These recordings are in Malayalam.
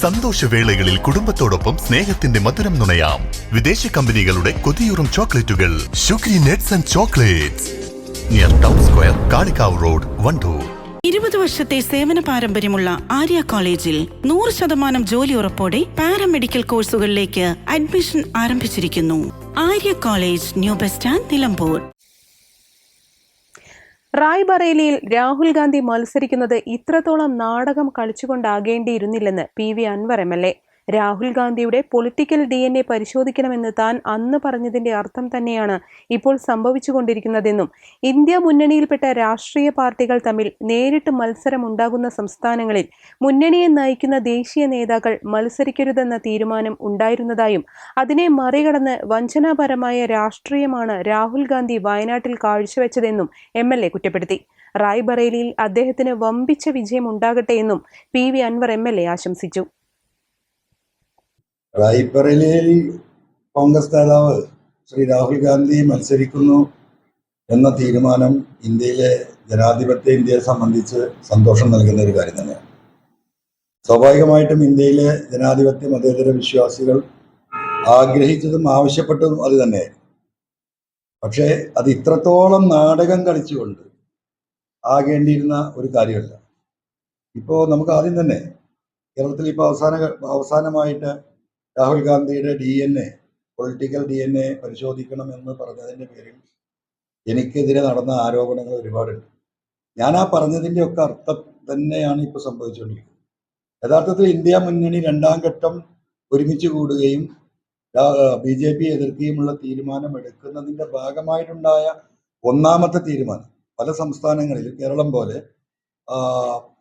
സന്തോഷവേളകളിൽ കുടുംബത്തോടൊപ്പം സ്നേഹത്തിന്റെ മധുരം നുണയാം. വിദേശ കമ്പനികളുടെ കൊതിയൂറും ചോക്ലേറ്റുകൾ. Sugary nets and chocolates. Near town square Kalikavu road Wandoor. ഇരുപത് വർഷത്തെ സേവന പാരമ്പര്യമുള്ള ആര്യ കോളേജിൽ നൂറ് ശതമാനം ജോലി ഉറപ്പോടെ പാരാമെഡിക്കൽ കോഴ്സുകളിലേക്ക് അഡ്മിഷൻ ആരംഭിച്ചിരിക്കുന്നു. Arya college new bus stand Nilambur. റായ്ബറേലിയിൽ Rahul Gandhi മത്സരിക്കുന്നത് ഇത്രത്തോളം നാടകം കളിച്ചുകൊണ്ടാകേണ്ടിയിരുന്നില്ലെന്ന് P V Anvar M L A. Rahul ഗാന്ധിയുടെ പൊളിറ്റിക്കൽ ഡി എൻ എ പരിശോധിക്കണമെന്ന് താൻ അന്ന് പറഞ്ഞതിന്റെ അർത്ഥം തന്നെയാണ് ഇപ്പോൾ സംഭവിച്ചുകൊണ്ടിരിക്കുന്നതെന്നും ഇന്ത്യ മുന്നണിയിൽപ്പെട്ട രാഷ്ട്രീയ പാർട്ടികൾ തമ്മിൽ നേരിട്ട് മത്സരമുണ്ടാകുന്ന സംസ്ഥാനങ്ങളിൽ മുന്നണിയെ നയിക്കുന്ന ദേശീയ നേതാക്കൾ മത്സരിക്കരുതെന്ന തീരുമാനം ഉണ്ടായിരുന്നതായും അതിനെ മറികടന്ന് വഞ്ചനാപരമായ രാഷ്ട്രീയമാണ് രാഹുൽ ഗാന്ധി വയനാട്ടിൽ കാഴ്ചവെച്ചതെന്നും എം എൽ എ കുറ്റപ്പെടുത്തി. റായ്ബറേലിയിൽ അദ്ദേഹത്തിന് വമ്പിച്ച വിജയം ഉണ്ടാകട്ടെയെന്നും P V Anvar M L A ആശംസിച്ചു. റായ്ബറേലിയിൽ കോൺഗ്രസ് നേതാവ് ശ്രീ രാഹുൽ ഗാന്ധി മത്സരിക്കുന്നു എന്ന തീരുമാനം ഇന്ത്യയിലെ ജനാധിപത്യ ഇന്ത്യയെ സംബന്ധിച്ച് സന്തോഷം നൽകുന്ന ഒരു കാര്യം തന്നെയാണ്. സ്വാഭാവികമായിട്ടും ഇന്ത്യയിലെ ജനാധിപത്യ മതേതര വിശ്വാസികൾ ആഗ്രഹിച്ചതും ആവശ്യപ്പെട്ടതും അത് തന്നെയായിരുന്നു. പക്ഷേ അത് ഇത്രത്തോളം നാടകം കളിച്ചുകൊണ്ട് ആകേണ്ടിയിരുന്ന ഒരു കാര്യമല്ല. ഇപ്പോൾ നമുക്ക് ആദ്യം തന്നെ കേരളത്തിൽ ഇപ്പോൾ അവസാന അവസാനമായിട്ട് രാഹുൽ ഗാന്ധിയുടെ D N A political D N A പരിശോധിക്കണം എന്ന് പറഞ്ഞതിന്റെ പേരിൽ എനിക്കെതിരെ നടന്ന ആരോപണങ്ങൾ ഒരുപാടുണ്ട്. ഞാൻ ആ പറഞ്ഞതിന്റെ ഒക്കെ അർത്ഥം തന്നെയാണ് ഇപ്പോൾ സംഭവിച്ചുകൊണ്ടിരിക്കുന്നത്. യഥാർത്ഥത്തിൽ ഇന്ത്യ മുന്നണി രണ്ടാം ഘട്ടം ഒരുമിച്ച് കൂടുകയും ബി ജെ പി എതിർക്കുകയുമുള്ള തീരുമാനം എടുക്കുന്നതിന്റെ ഭാഗമായിട്ടുണ്ടായ ഒന്നാമത്തെ തീരുമാനം പല സംസ്ഥാനങ്ങളിലും കേരളം പോലെ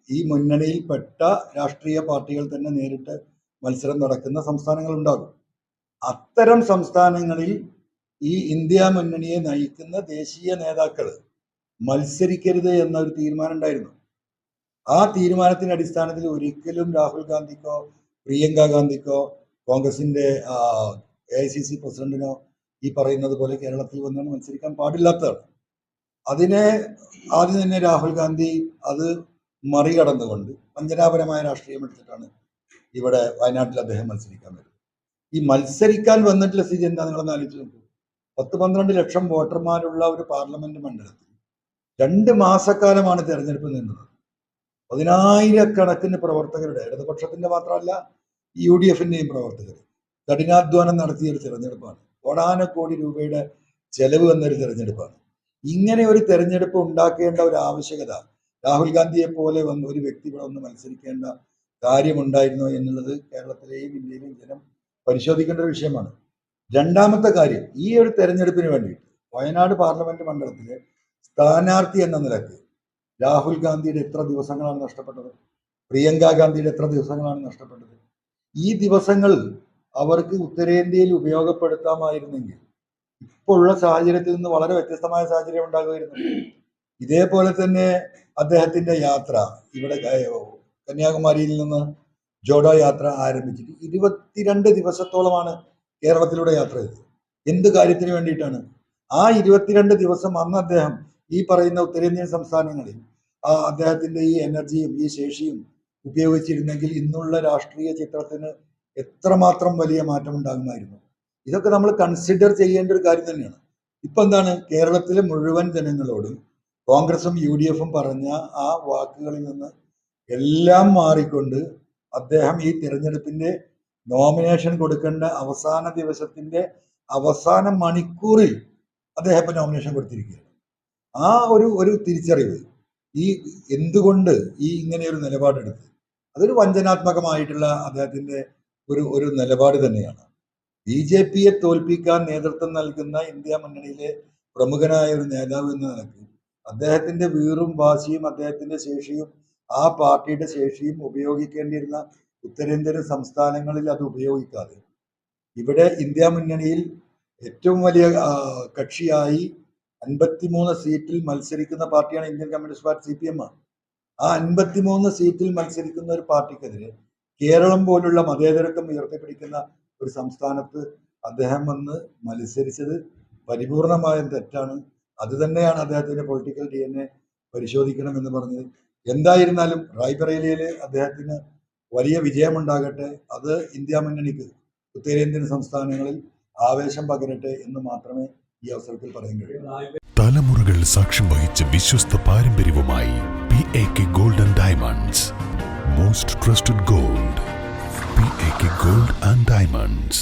ഈ മുന്നണിയിൽപ്പെട്ട രാഷ്ട്രീയ പാർട്ടികൾ തന്നെ നേരിട്ട് മത്സരം നടക്കുന്ന സംസ്ഥാനങ്ങൾ ഉണ്ടാകും അത്തരം സംസ്ഥാനങ്ങളിൽ ഈ ഇന്ത്യ മുന്നണിയെ നയിക്കുന്ന ദേശീയ നേതാക്കൾ മത്സരിക്കരുത് എന്നൊരു തീരുമാനം ഉണ്ടായിരുന്നു ആ തീരുമാനത്തിന്റെ അടിസ്ഥാനത്തിൽ ഒരിക്കലും രാഹുൽ ഗാന്ധിക്കോ പ്രിയങ്ക ഗാന്ധിക്കോ കോൺഗ്രസിന്റെ എ ഐ സി സി പ്രസിഡന്റിനോ ഈ പറയുന്നത് പോലെ കേരളത്തിൽ വന്നാണ് മത്സരിക്കാൻ പാടില്ലാത്തതാണ്. അതിനെ ആദ്യം തന്നെ രാഹുൽ ഗാന്ധി അത് മറികടന്നുകൊണ്ട് വഞ്ചനാപരമായ രാഷ്ട്രീയം എടുത്തിട്ടാണ് ഇവിടെ വയനാട്ടിൽ അദ്ദേഹം മത്സരിക്കാൻ വരും. ഈ മത്സരിക്കാൻ വന്നിട്ടുള്ള സ്ഥിതി എന്താ നിങ്ങളൊന്ന് ആലോചിച്ച് നോക്കൂ. പത്ത് പന്ത്രണ്ട് ലക്ഷം വോട്ടർമാരുള്ള ഒരു പാർലമെന്റ് മണ്ഡലത്തിൽ രണ്ട് മാസക്കാലമാണ് തെരഞ്ഞെടുപ്പ് നിന്നത്. പതിനായിരക്കണക്കിന് പ്രവർത്തകരുടെ ഇടതുപക്ഷത്തിന്റെ മാത്രമല്ല യു ഡി എഫിന്റെയും പ്രവർത്തകർ. കഠിനാധ്വാനം നടത്തിയ ഒരു തെരഞ്ഞെടുപ്പാണ്. കോടാനക്കോടി രൂപയുടെ ചെലവ് വന്നൊരു തെരഞ്ഞെടുപ്പാണ്. ഇങ്ങനെ ഒരു തെരഞ്ഞെടുപ്പ് ഉണ്ടാക്കേണ്ട ഒരു ആവശ്യകത രാഹുൽ ഗാന്ധിയെ പോലെ വന്ന് ഒരു വ്യക്തി ഇവിടെ മത്സരിക്കേണ്ട കാര്യമുണ്ടായിരുന്നോ എന്നുള്ളത് കേരളത്തിലെയും ഇന്ത്യയിലെയും ജനം പരിശോധിക്കേണ്ട ഒരു വിഷയമാണ്. രണ്ടാമത്തെ കാര്യം ഈ ഒരു തെരഞ്ഞെടുപ്പിന് വേണ്ടിയിട്ട് വയനാട് പാർലമെന്റ് മണ്ഡലത്തിലെ സ്ഥാനാർത്ഥി എന്ന നിലയ്ക്ക് രാഹുൽ ഗാന്ധിയുടെ എത്ര ദിവസങ്ങളാണ് നഷ്ടപ്പെട്ടത്? പ്രിയങ്ക ഗാന്ധിയുടെ എത്ര ദിവസങ്ങളാണ് നഷ്ടപ്പെട്ടത്? ഈ ദിവസങ്ങൾ അവർക്ക് ഉത്തരേന്ത്യയിൽ ഉപയോഗപ്പെടുത്താമായിരുന്നെങ്കിൽ ഇപ്പോഴുള്ള സാഹചര്യത്തിൽ നിന്ന് വളരെ വ്യത്യസ്തമായ സാഹചര്യം ഉണ്ടാകുമായിരുന്നു. ഇതേപോലെ തന്നെ അദ്ദേഹത്തിന്റെ യാത്ര ഇവിടെ കന്യാകുമാരിയിൽ നിന്ന് ജോഡോ യാത്ര ആരംഭിച്ചിട്ട് ഇരുപത്തിരണ്ട് ദിവസത്തോളമാണ് കേരളത്തിലൂടെ യാത്ര ചെയ്തത്. എന്ത് കാര്യത്തിന് വേണ്ടിയിട്ടാണ്? ആ ഇരുപത്തിരണ്ട് ദിവസം അന്ന് അദ്ദേഹം ഈ പറയുന്ന ഉത്തരേന്ത്യൻ സംസ്ഥാനങ്ങളിൽ അദ്ദേഹത്തിന്റെ ഈ എനർജിയും ഈ ശേഷിയും ഉപയോഗിച്ചിരുന്നെങ്കിൽ ഇന്നുള്ള രാഷ്ട്രീയ ചിത്രത്തിന് എത്രമാത്രം വലിയ മാറ്റം ഉണ്ടാകുമായിരുന്നു ഇതൊക്കെ നമ്മൾ കൺസിഡർ ചെയ്യേണ്ട ഒരു കാര്യം തന്നെയാണ്. ഇപ്പൊ എന്താണ്? കേരളത്തിലെ മുഴുവൻ ജനങ്ങളോടും കോൺഗ്രസും യു ഡി എഫും പറഞ്ഞ ആ വാക്കുകളിൽ നിന്ന് എല്ലാം മാറിക്കൊണ്ട് അദ്ദേഹം ഈ തിരഞ്ഞെടുപ്പിന്റെ നോമിനേഷൻ കൊടുക്കേണ്ട അവസാന ദിവസത്തിന്റെ അവസാന മണിക്കൂറിൽ അദ്ദേഹം ഇപ്പൊ നോമിനേഷൻ കൊടുത്തിരിക്കുകയാണ്. ആ ഒരു ഒരു തിരിച്ചറിവ് ഈ എന്തുകൊണ്ട് ഈ ഇങ്ങനെ ഒരു നിലപാടെടുത്ത്? അതൊരു വഞ്ചനാത്മകമായിട്ടുള്ള അദ്ദേഹത്തിന്റെ ഒരു ഒരു നിലപാട് തന്നെയാണ്. ബി ജെ പിയെ തോൽപ്പിക്കാൻ നേതൃത്വം നൽകുന്ന ഇന്ത്യ മുന്നണിയിലെ പ്രമുഖനായ ഒരു നേതാവ് എന്ന നിലയ്ക്ക് അദ്ദേഹത്തിന്റെ വീറും വാശിയും അദ്ദേഹത്തിന്റെ ശേഷിയും ആ പാർട്ടിയുടെ ശേഷിയും ഉപയോഗിക്കേണ്ടിയിരുന്ന ഉത്തരേന്ത്യൻ സംസ്ഥാനങ്ങളിൽ അത് ഉപയോഗിക്കാതെ. ഇവിടെ ഇന്ത്യ മുന്നണിയിൽ ഏറ്റവും വലിയ കക്ഷിയായി അൻപത്തിമൂന്ന് സീറ്റിൽ മത്സരിക്കുന്ന പാർട്ടിയാണ് Indian Communist Party C P M ആ അൻപത്തിമൂന്ന് സീറ്റിൽ മത്സരിക്കുന്ന ഒരു പാർട്ടിക്കെതിരെ കേരളം പോലുള്ള മതേതരത്വം ഉയർത്തിപ്പിടിക്കുന്ന ഒരു സംസ്ഥാനത്ത് അദ്ദേഹം വന്ന് മത്സരിച്ചത് പരിപൂർണമായും തെറ്റാണ്. അത് തന്നെയാണ് അദ്ദേഹത്തിന്റെ പൊളിറ്റിക്കൽ ഡി എൻ എ പരിശോധിക്കണം എന്ന് പറഞ്ഞത് എന്തായിരുന്നാലും റായ്ബറേലിയിലെ അദ്ദേഹത്തിന് വലിയ വിജയമുണ്ടാകട്ടെ. അത് ഇന്ത്യ മുന്നണിക്ക് ഉത്തരേന്ത്യൻ സംസ്ഥാനങ്ങളിൽ ആവേശം പകരട്ടെ എന്ന് മാത്രമേ ഈ അവസരത്തിൽ പറയാൻ കഴിയൂ. തലമുറകൾ സാക്ഷ്യം വഹിച്ച വിശ്വസ്ത പാരമ്പര്യവുമായി P A K golden diamonds most trusted gold P A K gold and diamonds